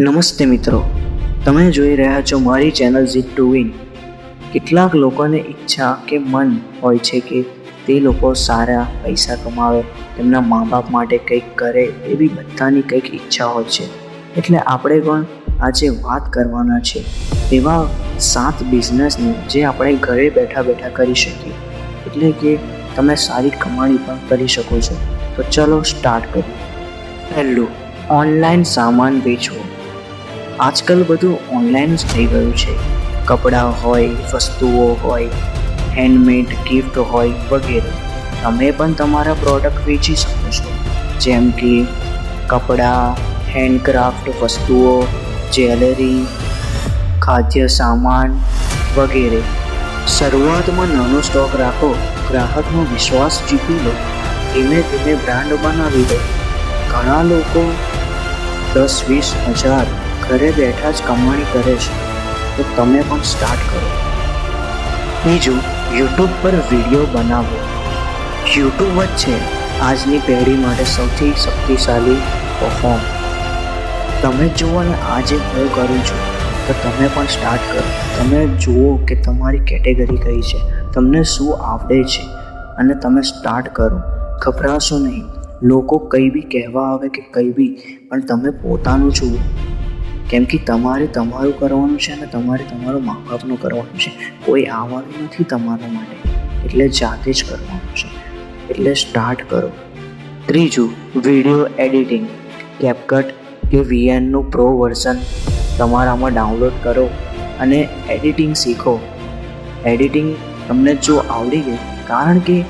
નમસ્તે મિત્રો. તમે જોઈ રહ્યા છો મારી ચેનલ ઝીટ ટુ વિન. કેટલાક લોકોને ઈચ્છા કે મન હોય છે કે તે લોકો સારા પૈસા કમાવે, તેમના મા બાપ માટે કંઈક કરે એવી બધાની કંઈક ઈચ્છા હોય છે. એટલે આપણે પણ આજે વાત કરવાના છે. એવા સાત બિઝનેસની જે આપણે ઘરે બેઠા બેઠા કરી શકીએ. એટલે કે તમે સારી કમાણી પણ કરી શકો છો. તો ચલો સ્ટાર્ટ કરીએ. પહેલું, ઓનલાઈન સામાન વેચવો. આજકાલ બધું ઓનલાઈન જ થઈ ગયું છે. કપડાં હોય, વસ્તુઓ હોય હેન્ડમેડ ગિફ્ટ હોય વગેરે. તમે પણ તમારા પ્રોડક્ટ વેચી શકો છો. જેમ કે કપડાં હેન્ડક્રાફ્ટ વસ્તુઓ જ્વેલરી ખાદ્ય સામાન વગેરે. શરૂઆતમાં નાનો સ્ટોક રાખો, ગ્રાહકનો વિશ્વાસ જીતી લો. ધીમે ધીમે બ્રાન્ડ બનાવી દો ઘણા લોકો દસ વીસ હજાર ઘરે બેઠા જ કમાણી કરે છે. તો તમે પણ સ્ટાર્ટ કરો. બીજું યુટ્યુબ પર વીડિયો બનાવો. યુટ્યુબ જ છે આજની પેઢી માટે સૌથી શક્તિશાળી પરફોર્મ તમે જુઓ ને આજે હું કરું છું, તો તમે પણ સ્ટાર્ટ કરો. તમે જુઓ કે તમારી કેટેગરી કઈ છે. તમને શું આવડે છે. અને તમે સ્ટાર્ટ કરો. ગભરાશો નહીં. લોકો કંઈ બી કહેવા આવે કે કંઈ બી, પણ તમે પોતાનું જુઓ. કેમ કે તમારે તમારું કરવાનું છે અને તમારે તમારું મા બાપનું કરવાનું છે. કોઈ આવવાનું નથી તમારા માટે. એટલે જાતે જ કરવાનું છે. એટલે સ્ટાર્ટ કરો. ત્રીજું વીડિયો એડિટિંગ કેપકટ કે વીએનનું પ્રો વર્ઝન તમારામાં ડાઉનલોડ કરો અને એડિટિંગ શીખો. એડિટિંગ તમને જો આવડી ગઈ, કારણ કે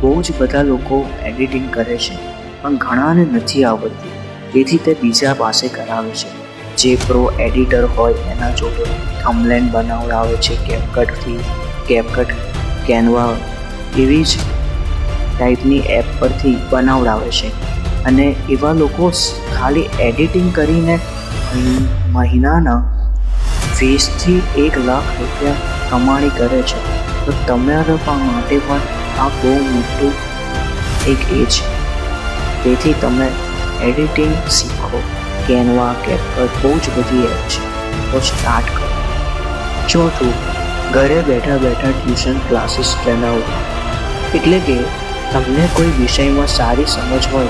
બહુ જ બધા લોકો એડિટિંગ કરે છે, પણ ઘણાને નથી આવડતી. તેથી તે બીજા પાસે કરાવે છે. જે પ્રો એડિટર હોય એના જોડે થમલેન બનાવડાવે છે કેપકટથી કેપકટ કેનવા એવી જ ટાઈપની એપ પરથી બનાવડાવે છે. અને એવા લોકો ખાલી એડિટિંગ કરીને મહિનાના વીસથી એક લાખ રૂપિયા કમાણી કરે છે. તો તમારા માટે પણ આ બહુ મોટું એક એ છે તેથી તમે એડિટિંગ શીખો. કેનવા કેપકટ બહુ જ બધી એપ છે. તો સ્ટાર્ટ કરો. ચોથું ઘરે બેઠા બેઠા ટ્યુશન ક્લાસીસ ચલાવો એટલે કે તમને કોઈ વિષયમાં સારી સમજ હોય,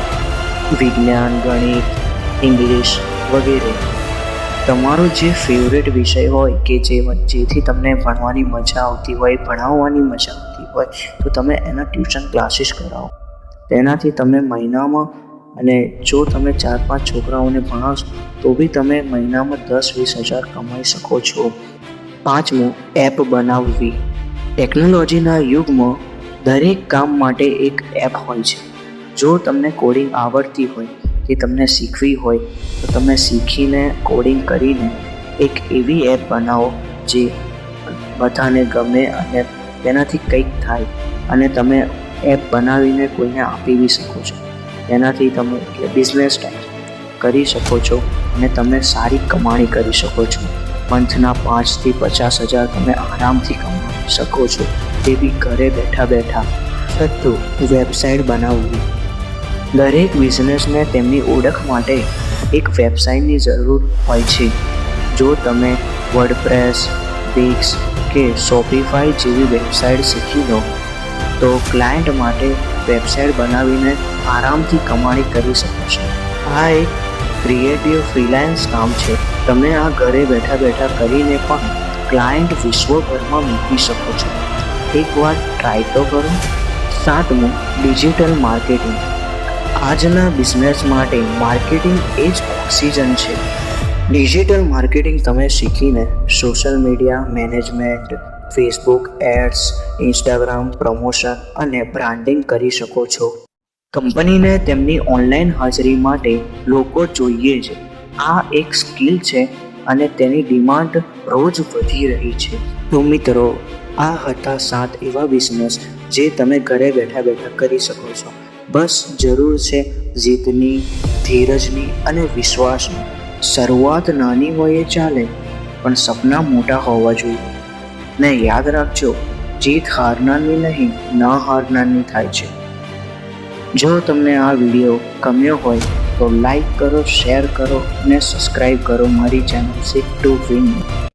વિજ્ઞાન, ગણિત ઇંગ્લિશ વગેરે, તમારો જે ફેવરેટ વિષય હોય કે જે જેથી તમને ભણવાની મજા આવતી હોય, ભણાવવાની મજા આવતી હોય, તો તમે એના ટ્યુશન ક્લાસીસ કરાવો. તેનાથી તમે મહિનામાં અને જો તમે ચાર પાંચ છોકરાઓને ભણાવશો, તો બી તમે મહિનામાં દસ વીસ હજાર કમાઈ શકો છો. પાંચમું, એપ બનાવવી. ટેકનોલોજીના યુગમાં દરેક કામ માટે એક એપ હોય છે. જો તમને કોડિંગ આવડતી હોય, કે તમને શીખવી હોય, તો તમે શીખીને કોડિંગ કરીને એક એવી એપ બનાવો જે બધાને ગમે અને તેનાથી કંઈક થાય અને તમે એપ બનાવીને કોઈને આપી બી શકો છો. તેનાથી તમે એટલે બિઝનેસ કરી શકો છો અને તમે સારી કમાણી કરી શકો છો. મંથના પાંચથી પચાસ હજાર તમે આરામથી કમાવી શકો છો. તે બી ઘરે બેઠા બેઠા. છઠ્ઠું વેબસાઇટ બનાવવી. દરેક બિઝનેસને તેમની ઓળખ માટે એક વેબસાઇટની જરૂર હોય છે. જો તમે વર્ડપ્રેસ પિક્સ કે શોપિફાઈ જેવી વેબસાઇટ શીખી લો, તો ક્લાયન્ટ માટે વેબસાઇટ બનાવીને આરામથી કમાણી કરી શકો છો. આ એક ક્રિએટિવ ફ્રીલાન્સ કામ છે. તમે આ ઘરે બેઠા બેઠા કરીને પણ ક્લાયન્ટ વિશ્વભરમાં મૂકી શકો છો. એકવાર ટ્રાય તો કરો. સાતમું ડિજિટલ માર્કેટિંગ આજના બિઝનેસ માટે માર્કેટિંગ એ જ ઓક્સિજન છે. ડિજિટલ માર્કેટિંગ તમે શીખીને social media management Facebook ads Instagram promotion અને બ્રાન્ડિંગ કરી શકો છો. કંપનીને તેમની ઓનલાઈન હાજરી માટે લોકો જોઈએ છે. આ એક સ્કિલ છે અને તેની ડિમાન્ડ રોજ વધી રહી છે. તો મિત્રો, આ હતા સાત એવા બિઝનેસ જે તમે ઘરે બેઠા બેઠા કરી શકો છો. બસ જરૂર છે જીતની, ધીરજની અને વિશ્વાસની. શરૂઆત નાની હોય ચાલે, પણ સપના મોટા હોવા જોઈએ. ને યાદ રાખજો, જીત હારનારની નહીં, ના હારનારની થાય છે. જો તમને આ વીડિયો ગમ્યો હોય, તો લાઈક કરો, શેર કરો અને સબસ્ક્રાઈબ કરો મારી ચેનલ સીટ ટુ વિન